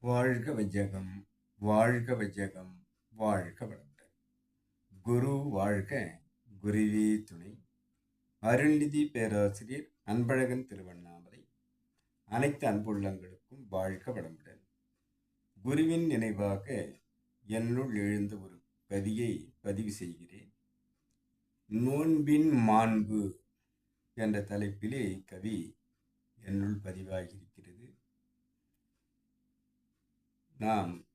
வாழ்க வையகம் வாழ்க வையகம் வாழ்க வளமுடன். குரு வாழ்க குருவே துணை. அருள்நிதி பேராசிரியர் அன்பழகன் திருவண்ணாமலை. அனைத்து அன்புள்ளங்களுக்கும் வாழ்க வளமுடன். குருவின் நினைவாக என்னுள் எழுந்த ஒரு கதியை பதிவு செய்கிறேன். நோன்பின் மாண்பு என்ற தலைப்பிலே கவி என்னுள் பதிவாகியிருக்கிறது. நாம்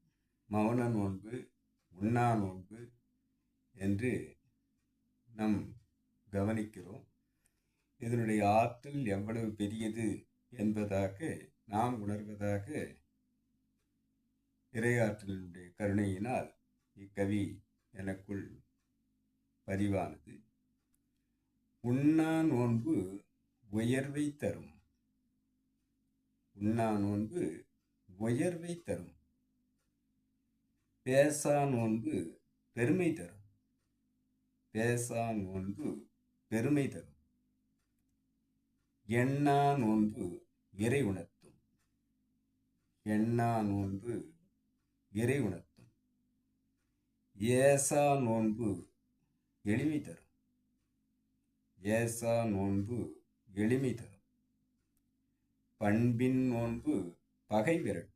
மௌன நோன்பு உண்ணா நோன்பு என்று நம் கவனிக்கிறோம். இதனுடைய ஆற்றல் எவ்வளவு பெரியது என்பதாக நாம் உணர்வதாக இறையாற்றலினுடைய கருணையினால் இக்கவி எனக்குள் பதிவானது. உண்ணா நோன்பு உயர்வை தரும். உண்ணா நோன்பு உயர்வை தரும். பேசா நோன்பு பெருமை தரும். பேசா நோன்பு பெருமை தரும். எண்ணா நோன்பு இறை உணர்த்தும். எண்ணா நோன்பு இறை உணர்த்தும். ஏசா நோன்பு எளிமை தரும். ஏசா நோன்பு எளிமை தரும். பண்பின் நோன்பு பகை விரட்டும்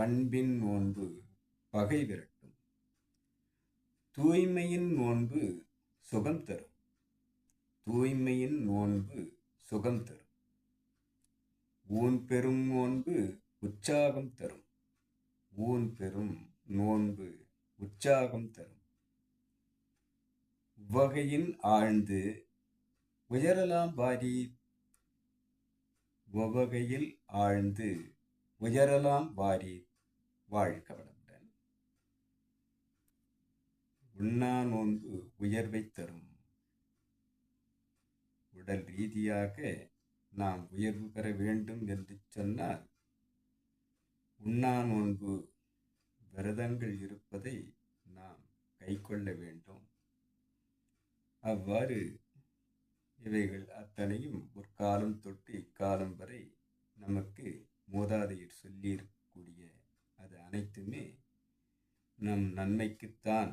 பண்பின் நோன்பு பகை விரட்டும். தூய்மையின் நோன்பு சுகம் தரும். தூய்மையின் நோன்பு சுகம் தரும். ஊன் பெரும் நோன்பு உற்சாகம் தரும். ஊன் பெரும் நோன்பு உற்சாகம் தரும். வகையின் ஆழ்ந்து உயரலாம் வாரி. உவகையில் ஆழ்ந்து உயரலாம் வாரி. வாழ்க வளமுடன். உண்ணா நோன்பு உயர்வை தரும். உடல் ரீதியாக நாம் உயர்வு பெற வேண்டும் என்று சொன்னால் உண்ணா நோன்பு விரதங்கள் இருப்பதை நாம் கைக்கொள்ள வேண்டும். அவ்வாறு இவைகள் அத்தனையும் ஒரு காலம் தொட்டு இக்காலம் வரை நமக்கு மூதாதையர் சொல்லியிருக்க அது அனைத்துமே நம் நன்மைக்குத்தான்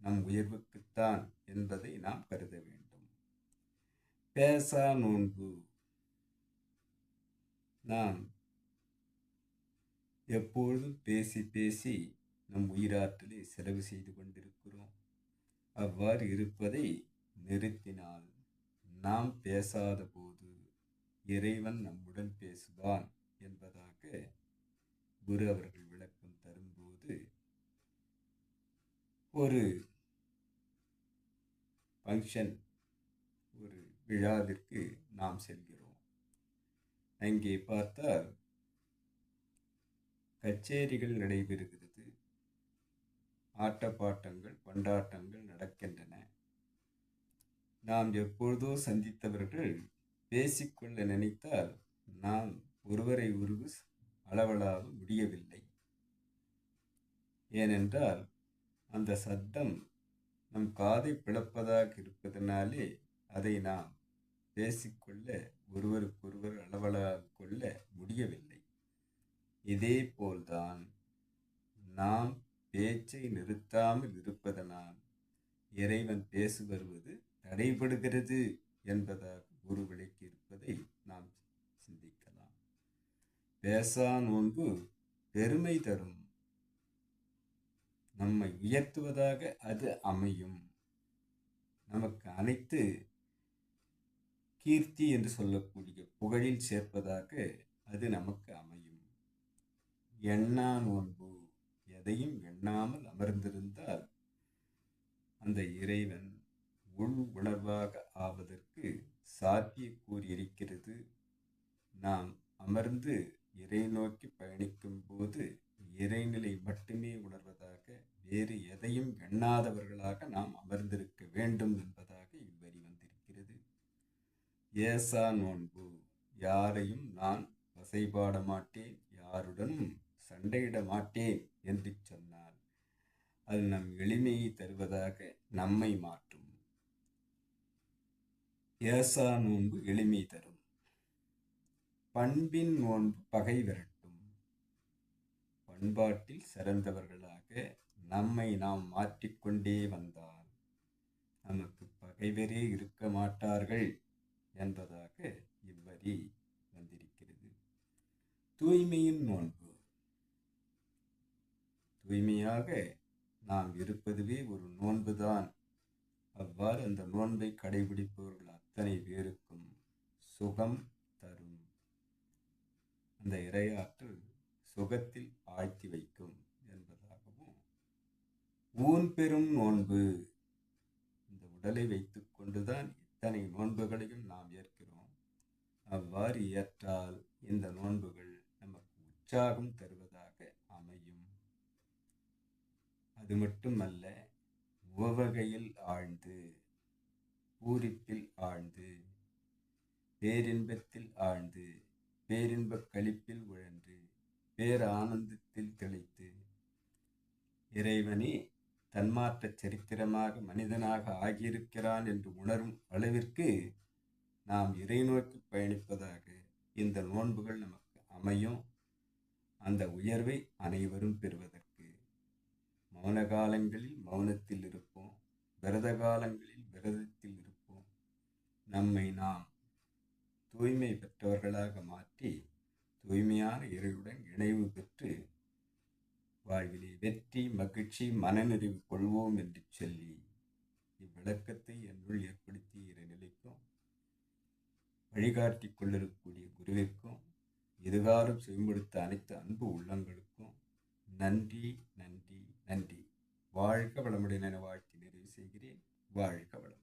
நம் உயர்வுக்குத்தான் என்பதை நாம் கருத வேண்டும். பேசா நோன்பு. நாம் எப்பொழுதும் பேசி பேசி நம் உயிராற்றலை செலவு செய்து கொண்டிருக்கிறோம். அவ்வாறு இருப்பதை நிறுத்தினால் நாம் பேசாத போது இறைவன் நம்முடன் பேசுவான் என்பதாக குரு அவர்கள் ஒரு ஃபங்க்ஷன் ஒரு விழாவிற்கு நாம் செல்கிறோம். அங்கே பார்த்தால் கச்சேரிகள் நடைபெறுகிறது. ஆட்டப்பாட்டங்கள் கொண்டாட்டங்கள் நடக்கின்றன. நாம் எப்பொழுதோ சந்தித்தவர்கள் பேசிக்கொள்ள நினைத்தால் நாம் ஒருவரை ஒருவர் அளவலாக முடியவில்லை. ஏனென்றால் அந்த சத்தம் நம் காதை பிளப்பதாக இருப்பதனாலே அதை நாம் பேசிக்கொள்ள ஒருவருக்கொருவர் அளவலாக கொள்ள முடியவில்லை. இதே போல்தான் நாம் பேச்சை நிறுத்தாமல் இருப்பதனால் இறைவன் பேசு வருவது தடைபடுகிறது என்பதாக குரு விளக்கி இருப்பதை நாம் சிந்திக்கலாம். பேசா நோன்பு பெருமை தரும் நம்மை உயர்த்துவதாக அது அமையும். நமக்கு அனைத்து கீர்த்தி என்று சொல்லக்கூடிய புகழில் சேர்ப்பதாக அது நமக்கு அமையும். எண்ணா நோன்பு எதையும் எண்ணாமல் அமர்ந்திருந்தால் அந்த இறைவன் உள் உணர்வாக ஆவதற்கு சாத்திய இருக்கிறது நாம் அமர்ந்து இறை நோக்கி பயணிக்கும் போது இறைநிலை மட்டுமே உணர்வதாக வேறு எதையும் எண்ணாதவர்களாக நாம் அமர்ந்திருக்க வேண்டும் என்பதாக இவ்வரி வந்திருக்கிறது. ஏசா நோன்பு. யாரையும் நான் வசைபாட மாட்டேன். யாருடனும் சண்டையிட மாட்டேன் என்று சொன்னால் அது நம் எளிமையை தருவதாக நம்மை மாற்றும். ஏசா நோன்பு எளிமை தரும். பண்பின் நோன்பு பகை விரட்டும். பண்பாட்டில் சிறந்தவர்களாக நம்மை நாம் மாற்றிக்கொண்டே வந்தால் நமக்கு பகைவரே இருக்க மாட்டார்கள் என்பதாக இவ்வரி வந்திருக்கிறது. தூய்மையின் நோன்பு. தூய்மையாக நாம் இருப்பதுவே ஒரு நோன்புதான். அவ்வாறு அந்த நோன்பை கடைபிடிப்பவர்கள் அத்தனை பேருக்கும் சுகம் தரும். அந்த இரையாற்றல் சுகத்தில் ஆழ்த்தி வைக்கும். ஊன் பெரும் நோன்பு. இந்த உடலை வைத்துக் கொண்டுதான் இத்தனை நோன்புகளையும் நாம் ஏற்கிறோம். அவ்வாறு ஏற்றால் இந்த நோன்புகள் நமக்கு உற்சாகம் தருவதாக அமையும். அது மட்டுமல்ல உவகையில் ஆழ்ந்து பூரிப்பில் ஆழ்ந்து பேரின்பத்தில் ஆழ்ந்து பேரின்பக் களிப்பில் உழன்று பேர் ஆனந்தத்தில் திளைத்து இறைவனே தன்மாற்ற சரித்திரமாக மனிதனாக ஆகியிருக்கிறான் என்று உணரும் அளவிற்கு நாம் இறை நோக்கி பயணிப்பதாக இந்த நோன்புகள் நமக்கு அமையும். அந்த உயர்வை அனைவரும் பெறுவதற்கு மௌன காலங்களில் மௌனத்தில் இருப்போம். விரத காலங்களில் விரதத்தில் இருப்போம். நம்மை நாம் தூய்மை பெற்றவர்களாக மாற்றி தூய்மையான இறையுடன் இணைவு பெற்று வெற்றி மகிழ்ச்சி மனநிறைவு கொள்வோம் என்று சொல்லி இவ்விளக்கத்தை என்னுள் ஏற்படுத்திய இறைநிலைக்கும் வழிகாட்டி கொண்டிருக்கக்கூடிய குருவிற்கும் இதுகாலம் செவிமடுத்த அனைத்து அன்பு உள்ளங்களுக்கும் நன்றி நன்றி நன்றி. வாழ்க வளமுடைய என வாழ்த்தி நிறைவு செய்கிறேன். வாழ்க வளம்.